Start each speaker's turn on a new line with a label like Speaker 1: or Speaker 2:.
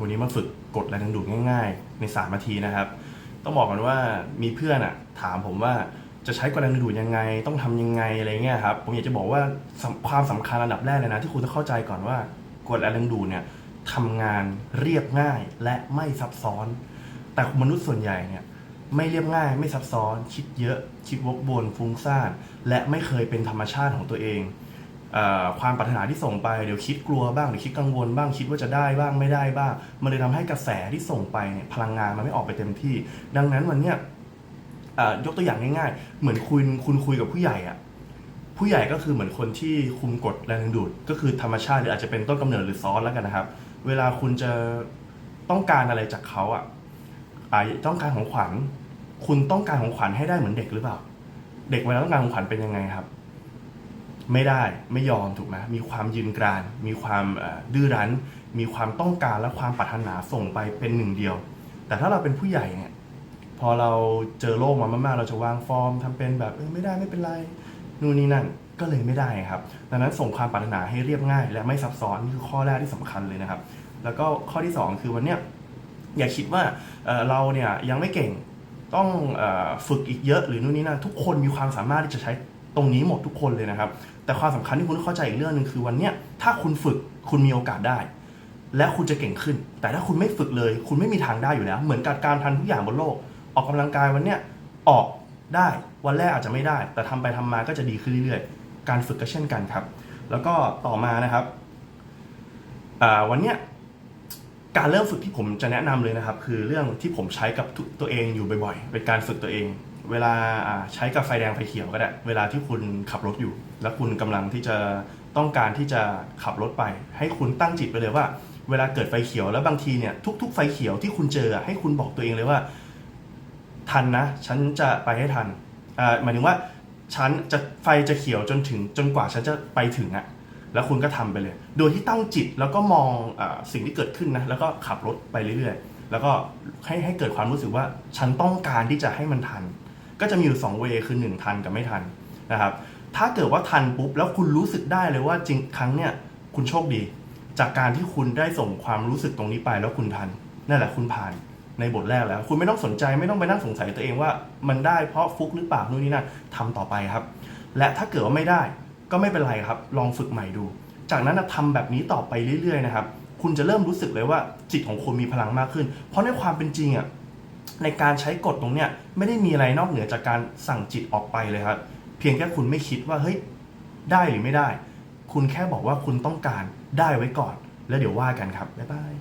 Speaker 1: วันนี้มาฝึกกดแรงดึงดูดง่ายๆ ใน3นาทีนะครับ ต้องบอกกันว่ามีเพื่อนอะถามผมว่าจะใช้กดแรงดึงดูดยังไง ต้องทำยังไงอะไรเงี้ยครับผมอยากจะบอกว่าความสำคัญอันดับแรกเลยนะ ที่คุณต้องเข้าใจก่อนว่ากดแรงดึงดูดเนี่ยทำงานเรียบง่ายและไม่ซับซ้อน แต่มนุษย์ส่วนใหญ่เนี่ยไม่เรียบง่ายไม่ซับซ้อน คิดเยอะ คิดวกวนฟุ้งซ่าน และไม่เคยเป็นธรรมชาติของตัวเอง ความปรารถนาที่ส่งไปเดี๋ยวคิดกลัวบ้างเดี๋ยวคิดกังวลบ้างคิดว่าจะได้บ้างไม่ได้บ้าง มันเลยทำให้กระแสที่ส่งไปเนี่ยพลังงานมันไม่ออกไปเต็มที่ ดังนั้นวันเนี้ยยกตัวอย่างง่ายๆ เหมือนคุณคุณคุยกับผู้ใหญ่อะผู้ใหญ่ก็คือเหมือนคนที่คุมกฎแรงดึงดูด ก็คือธรรมชาติหรืออาจจะเป็นต้นกำเนิดหรือซอสแล้วกันนะครับ เวลาคุณจะต้องการอะไรจากเขาอะอ่าต้องการของขวัญ คุณต้องการของขวัญให้ได้เหมือนเด็กหรือเปล่า เด็กเวลาต้องการของขวัญเป็นยังไงครับ ไม่ได้ไม่ยอมถูกไหมมีความยืนกราน มีความดื้อรั้น มีความต้องการและความปรารถนาส่งไปเป็นหนึ่งเดียว แต่ถ้าเราเป็นผู้ใหญ่เนี่ยพอเราเจอโลกมามากๆ เราจะวางฟอร์มทำเป็นแบบเออไม่ได้ไม่เป็นไรนู่นนี่นั่นก็เลยไม่ได้ครับ ดังนั้นส่งความปรารถนาให้เรียบง่าย และไม่ซับซ้อนนี่คือข้อแรกที่สำคัญเลยนะครับ แล้วก็ข้อที่สองคือวันเนี้ยอย่าคิดว่าเเราเนี่ยยังไม่เก่งต้องอฝึกอีกเยอะหรือนู่นนี่นั่นทุกคนมีความสามารถที่จะใช้ ตรงนี้หมดทุกคนเลยนะครับ แต่ความสำคัญที่คุณต้องเข้าใจอีกเรื่องหนึ่งคือวันเนี้ยถ้าคุณฝึกคุณมีโอกาสได้ และคุณจะเก่งขึ้น แต่ถ้าคุณไม่ฝึกเลย คุณไม่มีทางได้อยู่แล้ว เหมือนกับการทันทุกอย่างบนโลก ออกกำลังกายวันเนี้ยออกได้วันแรกอาจจะไม่ได้ แต่ทำไปทำมาก็จะดีขึ้นเรื่อยๆ การฝึกก็เช่นกันครับ แล้วก็ต่อมานะครับวันเนี้ยการเริ่มฝึกที่ผมจะแนะนำเลยนะครับ คือเรื่องที่ผมใช้กับตัวเองอยู่บ่อยๆ เป็นการฝึกตัวเอง เวลาใช้กับไฟแดงไฟเขียวก็ได้ เวลาที่คุณขับรถอยู่ แล้วคุณกำลังที่จะต้องการที่จะขับรถไป ให้คุณตั้งจิตไปเลยว่า เวลาเกิดไฟเขียวแล้วบางทีเนี่ยทุก ๆ ไฟเขียวที่คุณเจอให้คุณบอกตัวเองเลยว่า ทันนะ ฉันจะไปให้ทันหมายถึงว่าฉันจะไฟจะเขียวจนถึงจนกว่าฉันจะไปถึงอะแล้วคุณก็ทำไปเลย โดยที่ตั้งจิตแล้วก็มองอสิ่งที่เกิดขึ้นนะ แล้วก็ขับรถไปเรื่อยๆ แล้วก็ให้ให้เกิดความรู้สึกว่าฉันต้องการที่จะให้มันทัน ก็จะมีอยู่2เวคือ 1 ทันกับไม่ทันนะครับถ้าเกิดว่าทันปุ๊บแล้วคุณรู้สึกได้เลยว่าจริงครั้งเนี้ยคุณโชคดี จากการที่คุณได้ส่งความรู้สึกตรงนี้ไปแล้วคุณทันนั่นแหละคุณผ่านในบทแรกแล้ว คุณไม่ต้องสนใจไม่ต้องไปนั่งสงสัยตัวเองว่า มันได้เพราะฟุกหรือเปล่านู่นนี่นั่นทำต่อไปครับ และถ้าเกิดว่าไม่ได้ก็ไม่เป็นไรครับ ลองฝึกใหม่ดู จากนั้นนะทำแบบนี้ต่อไปเรื่อยๆนะครับ คุณจะเริ่มรู้สึกเลยว่าจิตของคุณมีพลังมากขึ้น เพราะในความเป็นจริงอะ ในการใช้กฎตรงเนี้ยไม่ได้มีอะไรนอกเหนือจากการสั่งจิตออกไปเลยครับ เพียงแค่คุณไม่คิดว่าเฮ้ยได้หรือไม่ได้ คุณแค่บอกว่าคุณต้องการได้ไว้ก่อน แล้วเดี๋ยวว่ากันครับบ๊ายบาย